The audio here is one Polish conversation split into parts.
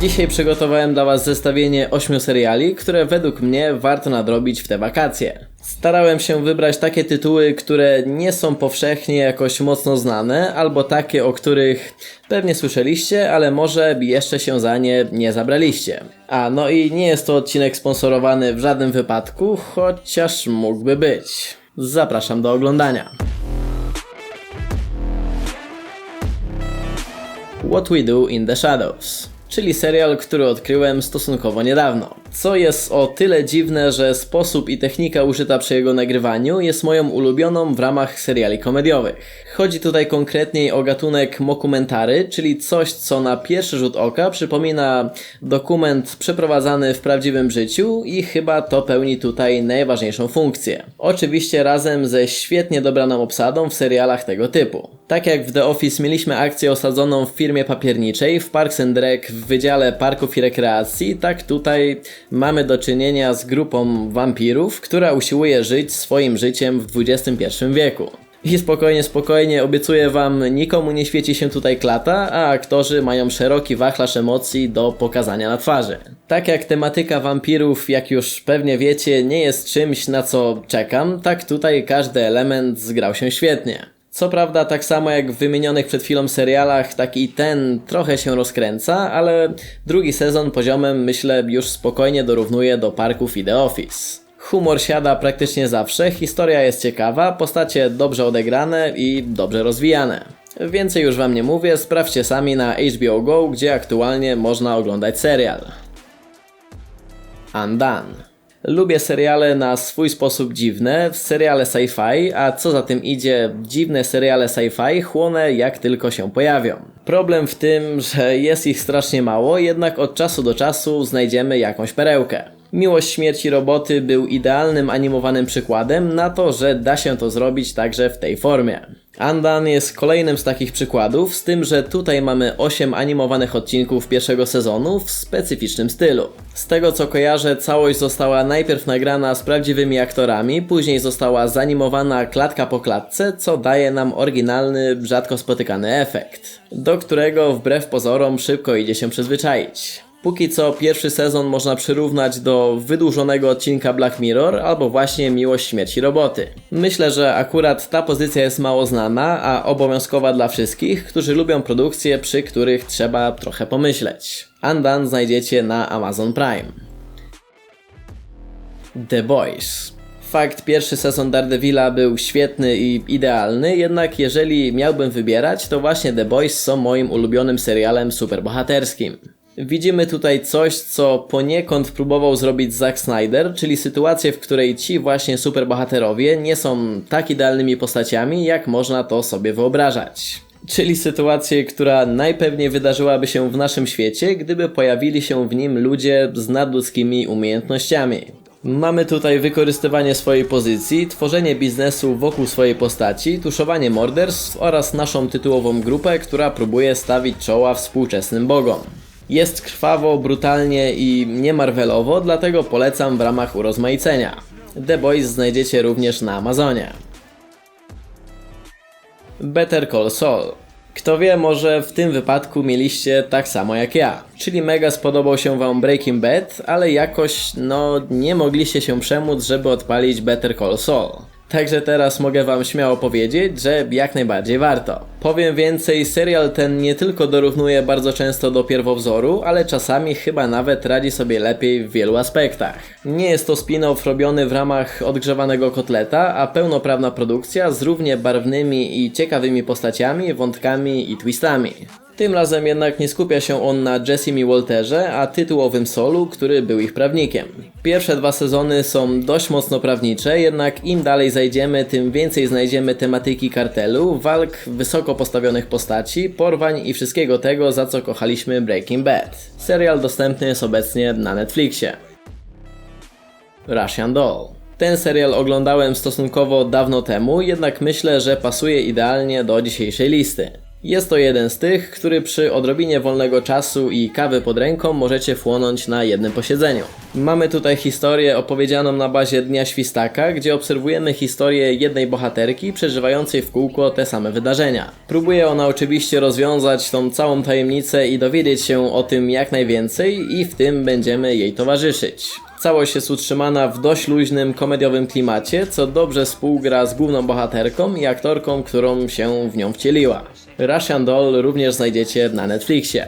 Dzisiaj przygotowałem dla Was zestawienie 8 seriali, które według mnie warto nadrobić w te wakacje. Starałem się wybrać takie tytuły, które nie są powszechnie jakoś mocno znane, albo takie, o których pewnie słyszeliście, ale może jeszcze się za nie nie zabraliście. A no i nie jest to odcinek sponsorowany w żadnym wypadku, chociaż mógłby być. Zapraszam do oglądania. What We Do in the Shadows, czyli serial, który odkryłem stosunkowo niedawno. Co jest o tyle dziwne, że sposób i technika użyta przy jego nagrywaniu jest moją ulubioną w ramach seriali komediowych. Chodzi tutaj konkretniej o gatunek mokumentary, czyli coś, co na pierwszy rzut oka przypomina dokument przeprowadzany w prawdziwym życiu i chyba to pełni tutaj najważniejszą funkcję. Oczywiście razem ze świetnie dobraną obsadą w serialach tego typu. Tak jak w The Office mieliśmy akcję osadzoną w firmie papierniczej w Parks and Rec w Wydziale Parków i Rekreacji, tak tutaj mamy do czynienia z grupą wampirów, która usiłuje żyć swoim życiem w XXI wieku. I spokojnie, spokojnie, obiecuję wam, nikomu nie świeci się tutaj klata, a aktorzy mają szeroki wachlarz emocji do pokazania na twarzy. Tak jak tematyka wampirów, jak już pewnie wiecie, nie jest czymś na co czekam, tak tutaj każdy element zgrał się świetnie. Co prawda, tak samo jak w wymienionych przed chwilą serialach, tak i ten trochę się rozkręca, ale drugi sezon poziomem myślę już spokojnie dorównuje do parków i The Office. Humor siada praktycznie zawsze, historia jest ciekawa, postacie dobrze odegrane i dobrze rozwijane. Więcej już wam nie mówię, sprawdźcie sami na HBO Go, gdzie aktualnie można oglądać serial. Undone. Lubię seriale na swój sposób dziwne, seriale sci-fi, a co za tym idzie, dziwne seriale sci-fi chłonę jak tylko się pojawią. Problem w tym, że jest ich strasznie mało, jednak od czasu do czasu znajdziemy jakąś perełkę. Miłość śmierci roboty był idealnym animowanym przykładem na to, że da się to zrobić także w tej formie. Andan jest kolejnym z takich przykładów, z tym, że tutaj mamy 8 animowanych odcinków pierwszego sezonu w specyficznym stylu. Z tego co kojarzę, całość została najpierw nagrana z prawdziwymi aktorami, później została zanimowana klatka po klatce, co daje nam oryginalny, rzadko spotykany efekt, do którego wbrew pozorom szybko idzie się przyzwyczaić. Póki co pierwszy sezon można przyrównać do wydłużonego odcinka Black Mirror albo właśnie Miłość Śmierci Roboty. Myślę, że akurat ta pozycja jest mało znana, a obowiązkowa dla wszystkich, którzy lubią produkcje, przy których trzeba trochę pomyśleć. Undone znajdziecie na Amazon Prime. The Boys. Fakt, pierwszy sezon Daredevila był świetny i idealny, jednak jeżeli miałbym wybierać, to właśnie The Boys są moim ulubionym serialem superbohaterskim. Widzimy tutaj coś, co poniekąd próbował zrobić Zack Snyder, czyli sytuację, w której ci właśnie superbohaterowie nie są tak idealnymi postaciami, jak można to sobie wyobrażać. Czyli sytuację, która najpewniej wydarzyłaby się w naszym świecie, gdyby pojawili się w nim ludzie z nadludzkimi umiejętnościami. Mamy tutaj wykorzystywanie swojej pozycji, tworzenie biznesu wokół swojej postaci, tuszowanie morderstw oraz naszą tytułową grupę, która próbuje stawić czoła współczesnym bogom. Jest krwawo, brutalnie i nie Marvelowo, dlatego polecam w ramach urozmaicenia. The Boys znajdziecie również na Amazonie. Better Call Saul. Kto wie, może w tym wypadku mieliście tak samo jak ja. Czyli mega spodobał się wam Breaking Bad, ale jakoś, no, nie mogliście się przemóc, żeby odpalić Better Call Saul. Także teraz mogę wam śmiało powiedzieć, że jak najbardziej warto. Powiem więcej, serial ten nie tylko dorównuje bardzo często do pierwowzoru, ale czasami chyba nawet radzi sobie lepiej w wielu aspektach. Nie jest to spin-off robiony w ramach odgrzewanego kotleta, a pełnoprawna produkcja z równie barwnymi i ciekawymi postaciami, wątkami i twistami. Tym razem jednak nie skupia się on na Jessim i Walterze, a tytułowym Solu, który był ich prawnikiem. Pierwsze dwa sezony są dość mocno prawnicze, jednak im dalej zajdziemy, tym więcej znajdziemy tematyki kartelu, walk, wysoko postawionych postaci, porwań i wszystkiego tego, za co kochaliśmy Breaking Bad. Serial dostępny jest obecnie na Netflixie. Russian Doll. Ten serial oglądałem stosunkowo dawno temu, jednak myślę, że pasuje idealnie do dzisiejszej listy. Jest to jeden z tych, który przy odrobinie wolnego czasu i kawy pod ręką możecie wchłonąć na jednym posiedzeniu. Mamy tutaj historię opowiedzianą na bazie Dnia Świstaka, gdzie obserwujemy historię jednej bohaterki przeżywającej w kółko te same wydarzenia. Próbuje ona oczywiście rozwiązać tą całą tajemnicę i dowiedzieć się o tym jak najwięcej i w tym będziemy jej towarzyszyć. Całość jest utrzymana w dość luźnym, komediowym klimacie, co dobrze współgra z główną bohaterką i aktorką, którą się w nią wcieliła. Russian Doll również znajdziecie na Netflixie.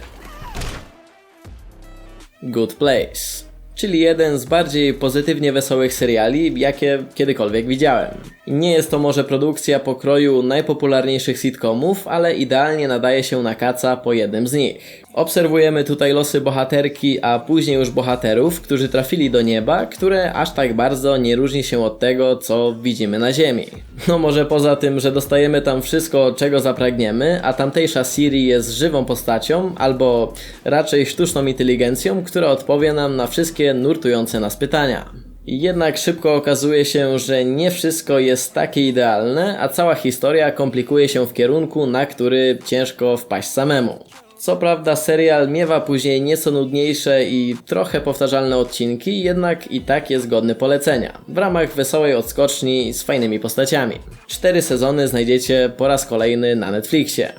Good Place, czyli jeden z bardziej pozytywnie wesołych seriali, jakie kiedykolwiek widziałem. Nie jest to może produkcja pokroju najpopularniejszych sitcomów, ale idealnie nadaje się na kaca po jednym z nich. Obserwujemy tutaj losy bohaterki, a później już bohaterów, którzy trafili do nieba, które aż tak bardzo nie różni się od tego, co widzimy na Ziemi. No może poza tym, że dostajemy tam wszystko, czego zapragniemy, a tamtejsza Siri jest żywą postacią, albo raczej sztuczną inteligencją, która odpowie nam na wszystkie nurtujące nas pytania. Jednak szybko okazuje się, że nie wszystko jest takie idealne, a cała historia komplikuje się w kierunku, na który ciężko wpaść samemu. Co prawda serial miewa później nieco nudniejsze i trochę powtarzalne odcinki, jednak i tak jest godny polecenia. W ramach wesołej odskoczni z fajnymi postaciami. Cztery sezony znajdziecie po raz kolejny na Netflixie.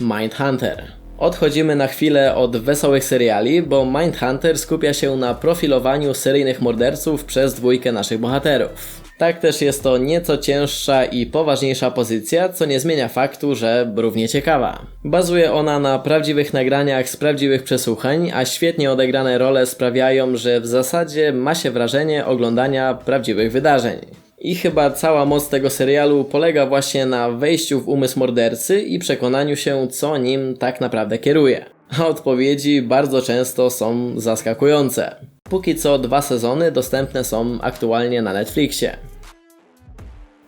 Mindhunter. Odchodzimy na chwilę od wesołych seriali, bo Mindhunter skupia się na profilowaniu seryjnych morderców przez dwójkę naszych bohaterów. Tak też jest to nieco cięższa i poważniejsza pozycja, co nie zmienia faktu, że równie ciekawa. Bazuje ona na prawdziwych nagraniach z prawdziwych przesłuchań, a świetnie odegrane role sprawiają, że w zasadzie ma się wrażenie oglądania prawdziwych wydarzeń. I chyba cała moc tego serialu polega właśnie na wejściu w umysł mordercy i przekonaniu się, co nim tak naprawdę kieruje. A odpowiedzi bardzo często są zaskakujące. Póki co dwa sezony dostępne są aktualnie na Netflixie.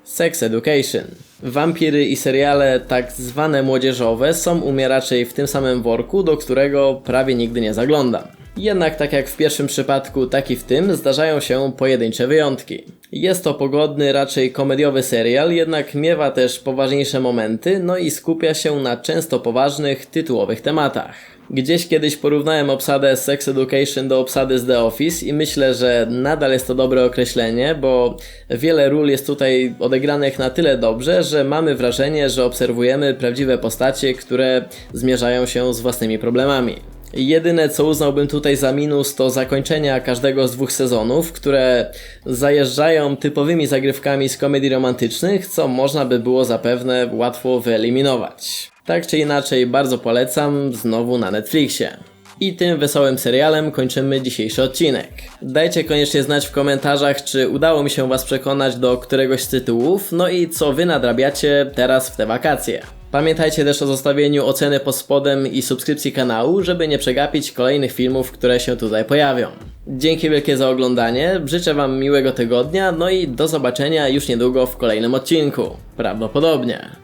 Sex Education. Wampiry i seriale tak zwane młodzieżowe są u mnie raczej w tym samym worku, do którego prawie nigdy nie zaglądam. Jednak tak jak w pierwszym przypadku, tak i w tym zdarzają się pojedyncze wyjątki. Jest to pogodny, raczej komediowy serial, jednak miewa też poważniejsze momenty, no i skupia się na często poważnych, tytułowych tematach. Gdzieś kiedyś porównałem obsadę Sex Education do obsady z The Office i myślę, że nadal jest to dobre określenie, bo wiele ról jest tutaj odegranych na tyle dobrze, że mamy wrażenie, że obserwujemy prawdziwe postacie, które zmierzają się z własnymi problemami. Jedyne co uznałbym tutaj za minus to zakończenia każdego z dwóch sezonów, które zajeżdżają typowymi zagrywkami z komedii romantycznych, co można by było zapewne łatwo wyeliminować. Tak czy inaczej, bardzo polecam, znowu na Netflixie. I tym wesołym serialem kończymy dzisiejszy odcinek. Dajcie koniecznie znać w komentarzach, czy udało mi się Was przekonać do któregoś z tytułów, no i co Wy nadrabiacie teraz w te wakacje. Pamiętajcie też o zostawieniu oceny pod spodem i subskrypcji kanału, żeby nie przegapić kolejnych filmów, które się tutaj pojawią. Dzięki wielkie za oglądanie, życzę Wam miłego tygodnia, no i do zobaczenia już niedługo w kolejnym odcinku. Prawdopodobnie.